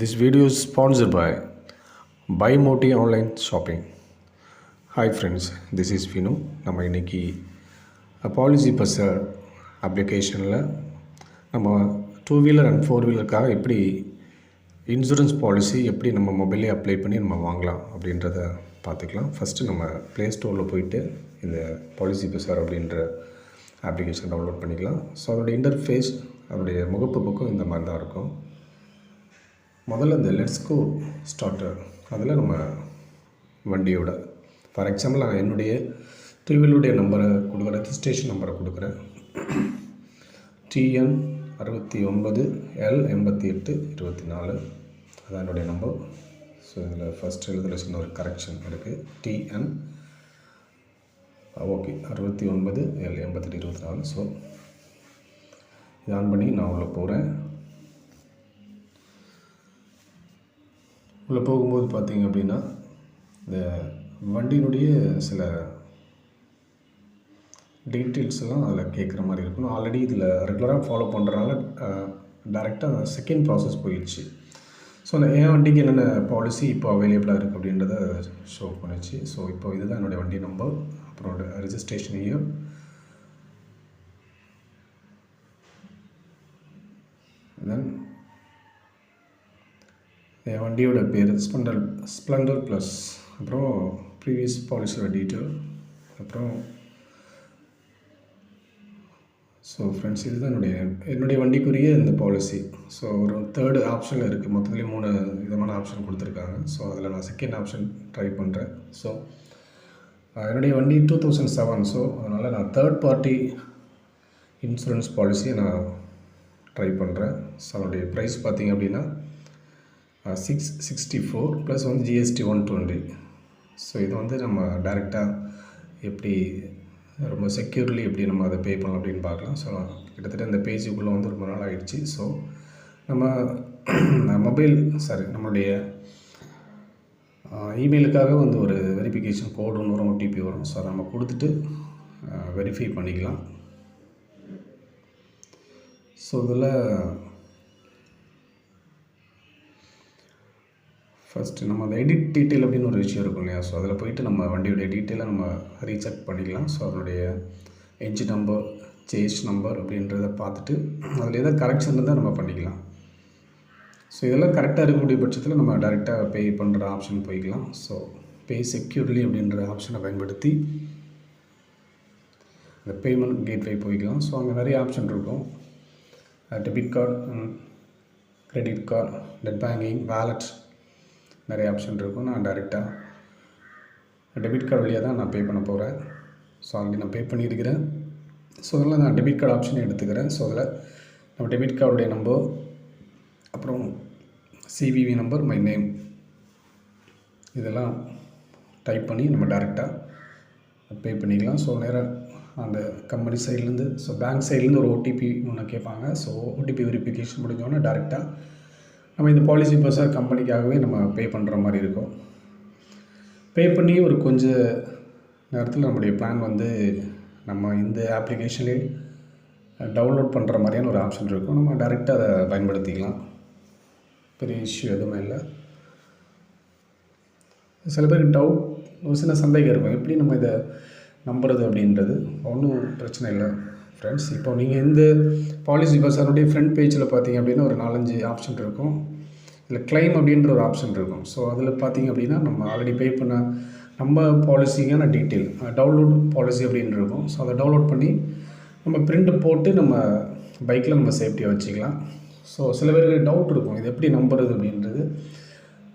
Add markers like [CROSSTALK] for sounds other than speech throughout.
This video is sponsored by Buy Moti Online Shopping. Hi friends this is Vinu நம்ம இன்றைக்கி Policybazaar அப்ளிகேஷனில் நம்ம two wheeler and four வீலருக்காக எப்படி insurance policy எப்படி நம்ம மொபைலே அப்ளை பண்ணி நம்ம வாங்கலாம் அப்படின்றத பார்த்துக்கலாம். ஃபஸ்ட்டு நம்ம ப்ளே ஸ்டோரில் போயிட்டு இந்த பாலிசி பஸ்ஸர் அப்படின்ற அப்ளிகேஷன் டவுன்லோட் பண்ணிக்கலாம். ஸோ அதோடய இன்டர்ஃபேஸ் அதோடைய முகப்பு பக்கம் இந்த மாதிரி தான் இருக்கும். முதல்ல இந்த லெட்ஸ் கோ ஸ்டார்டர் அதில் நம்ம வண்டியோட. ஃபார் எக்ஸாம்பிள் நான் என்னுடைய ட்ரிவிலுடைய நம்பரை கொடுக்குறேன் ரெஜிஸ்ட்ரேஷன் நம்பரை கொடுக்குறேன். டிஎன் அறுபத்தி ஒன்பது எல் எண்பத்தி எட்டு இருபத்தி நாலு. அதான் என்னுடைய நம்பர் ஸோ இதில் ஃபஸ்ட் எழுதுகிற சின்ன ஒரு கரெக்ஷன் இருக்குது டிஎன் ஓகே அறுபத்தி ஒன்பது எல் எண்பத்தெட்டு இருபத்தி நாலு. ஸோ இது ஆன் பண்ணி நான் உள்ளே போகிறேன் உள்ளே போகும்போது பார்த்தீங்க அப்படின்னா இந்த வண்டியினுடைய சில டீட்டெயில்ஸ்லாம் அதில் கேட்குற மாதிரி இருக்கணும். ஆல்ரெடி இதில் ரெகுலராக ஃபாலோ பண்ணுறதுனால டேரெக்டாக செகண்ட் ப்ராசஸ் போயிடுச்சு. ஸோ அந்த என் வண்டிக்கு என்னென்ன பாலிசி இப்போ அவைலபிளாக இருக்குது அப்படின்றத ஷோ பண்ணிச்சு. ஸோ இப்போ இதுதான் என்னுடைய வண்டி நம்பர் அப்புறம் ரிஜிஸ்ட்ரேஷனையும் இயர் தென் வண்டியோட பேர் ஸ்பெண்டர் ஸ்ப்ளெண்டர் ப்ளஸ். அப்புறம் ப்ரீவியஸ் பாலிசியோட டீட்டெயில் அப்புறம் ஸோ ஃப்ரெண்ட்ஸ் இதுதான் என்னுடைய என்னுடைய வண்டிக்குரிய இந்த பாலிசி ஸோ ஒரு தேர்டு ஆப்ஷனில் இருக்குது மொத்தத்துலேயே மூணு விதமான ஆப்ஷன் கொடுத்துருக்காங்க. ஸோ அதில் நான் செகண்ட் ஆப்ஷன் ட்ரை பண்ணுறேன் ஸோ என்னுடைய வண்டி டூ தௌசண்ட் செவன் ஸோ அதனால் நான் தேர்ட் பார்ட்டி இன்சூரன்ஸ் பாலிசியை நான் ட்ரை பண்ணுறேன் ஸோ அதனுடைய ப்ரைஸ் பார்த்திங்க அப்படின்னா சிக்ஸ் சிக்ஸ்டி ஃபோர் ப்ளஸ் வந்து ஜிஎஸ்டி ஒன் டுவெண்ட்டி ஸோ இது வந்து நம்ம டைரெக்டாக எப்படி ரொம்ப செக்யூர்லி எப்படி நம்ம அதை பே பண்ணலாம் அப்படின்னு பார்க்கலாம். ஸோ கிட்டத்தட்ட இந்த பேஜுக்குள்ளே வந்து ரொம்ப நாள் ஆகிடுச்சு ஸோ நம்ம [CLEARS THROAT] மொபைல் சாரி நம்மளுடைய இமெயிலுக்காக வந்து ஒரு வெரிஃபிகேஷன் கோடு ஒன்று வரும் ஓடிபி வரும். ஸோ அதை நம்ம கொடுத்துட்டு வெரிஃபை பண்ணிக்கலாம். ஸோ இதில் ஃபஸ்ட்டு நம்ம அந்த எடிட் டீட்டெயில் அப்படின்னு ஒரு விஷயம் இருக்கும் இல்லையா? ஸோ அதில் போயிட்டு நம்ம வண்டியோடைய டீட்டெயிலை நம்ம ரீசெக் பண்ணிக்கலாம். ஸோ அதனுடைய என்ஜி நம்பர் சேஸ் நம்பர் அப்படின்றத பார்த்துட்டு அதில் எதாவது கரெக்ஷன் இருந்தால் நம்ம பண்ணிக்கலாம். ஸோ இதெல்லாம் கரெக்டாக இருக்கக்கூடிய பட்சத்தில் நம்ம டேரெக்டாக பே பண்ணுற ஆப்ஷன் போய்க்கலாம். ஸோ பே செக்யூர்லி அப்படின்ற ஆப்ஷனை பயன்படுத்தி அந்த பேமெண்ட் கேட்வே போய்க்கலாம். ஸோ அங்கே நிறைய ஆப்ஷன் இருக்கும். Debit card credit card net banking wallet நிறைய ஆப்ஷன் இருக்கும். நான் டைரெக்டாக டெபிட் கார்டு வழியாக தான் நான் பே பண்ண போகிறேன் ஸோ ஆல்ரெடி நான் பே பண்ணியிருக்கிறேன். ஸோ அதில் நான் டெபிட் கார்டு ஆப்ஷனை எடுத்துக்கிறேன். ஸோ அதில் நம்ம டெபிட் கார்டுடைய நம்பர் அப்புறம் சிவிவி நம்பர் மை நேம் இதெல்லாம் டைப் பண்ணி நம்ம டேரெக்டாக பே பண்ணிக்கலாம். ஸோ நேராக அந்த கம்பெனி சைட்லேருந்து ஸோ பேங்க் சைட்லேருந்து ஒரு ஓடிபி ஒன்று கேட்பாங்க. ஸோ ஓடிபி வெரிஃபிகேஷன் முடிஞ்சோடனே டேரெக்டாக நம்ம இந்த பாலிசி பஸ்ஸாக கம்பெனிக்காகவே நம்ம பே பண்ணுற மாதிரி இருக்கும். பே பண்ணி ஒரு கொஞ்ச நேரத்தில் நம்முடைய பிளான் வந்து நம்ம இந்த ஆப்ளிகேஷன்லேயே டவுன்லோட் பண்ணுற மாதிரியான ஒரு ஆப்ஷன் இருக்கும். நம்ம டைரெக்டாக அதை பயன்படுத்திக்கலாம். பெரிய இஷ்யூ எதுவுமே இல்லை. சில பேருக்கு டவுட் ஒரு சின்ன சந்தேகம் இருக்கும். எப்படி நம்ம இதை நம்புறது அப்படின்றது? ஒன்றும் பிரச்சனை இல்லை. ஃப்ரெண்ட்ஸ் இப்போ நீங்கள் இந்த பாலிசி பஸ்ஸாருடைய ஃப்ரண்ட் பேஜில் பார்த்தீங்க அப்படின்னா ஒரு நாலஞ்சு ஆப்ஷன் இருக்கும். இல்லை கிளைம் அப்படின்ற ஒரு ஆப்ஷன் இருக்கும். ஸோ அதில் பார்த்தீங்க அப்படின்னா நம்ம ஆல்ரெடி பே பண்ண நம்ம பாலிசிக்கான டீட்டெயில் டவுன்லோட் பாலிசி அப்படின்னு இருக்கும். ஸோ அதை டவுன்லோட் பண்ணி நம்ம பிரிண்ட் போட்டு நம்ம பைக்கில் நம்ம சேஃப்டியாக வச்சுக்கலாம். ஸோ சில பேருக்கு டவுட் இருக்கும். இது எப்படி நம்புறது அப்படின்றது.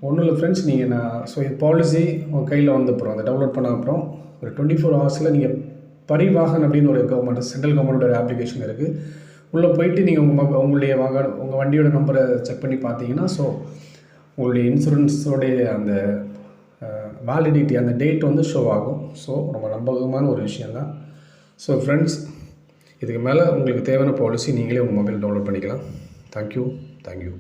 ஒன்றும் இல்லை ஃப்ரெண்ட்ஸ் நீங்கள் நான் ஸோ இது பாலிசி உங்கள் கையில் வந்த அப்புறம் அதை டவுன்லோட் பண்ண அப்புறம் ஒரு டுவெண்ட்டி ஃபோர் ஹவர்ஸில் நீங்கள் பரிவாகன் அப்படின்னு ஒரு கவர்மெண்ட் சென்ட்ரல் கவர்மெண்ட்டோட அப்ளிகேஷன் இருக்குது உள்ளே போயிட்டு நீங்கள் உங்கள் உங்களுடைய வாங்க உங்கள் வண்டியோட நம்பரை செக் பண்ணி பார்த்தீங்கன்னா ஸோ உங்களுடைய இன்சூரன்ஸோடைய அந்த வேலிடிட்டி அந்த டேட் வந்து ஷோ ஆகும். ஸோ ரொம்ப நம்பகமான ஒரு விஷயந்தான் ஸோ ஃப்ரெண்ட்ஸ் இதுக்கு மேலே உங்களுக்கு தேவையான பாலிசி நீங்களே உங்கள் மொபைல் டவுன்லோட் பண்ணிக்கலாம். Thank you thank you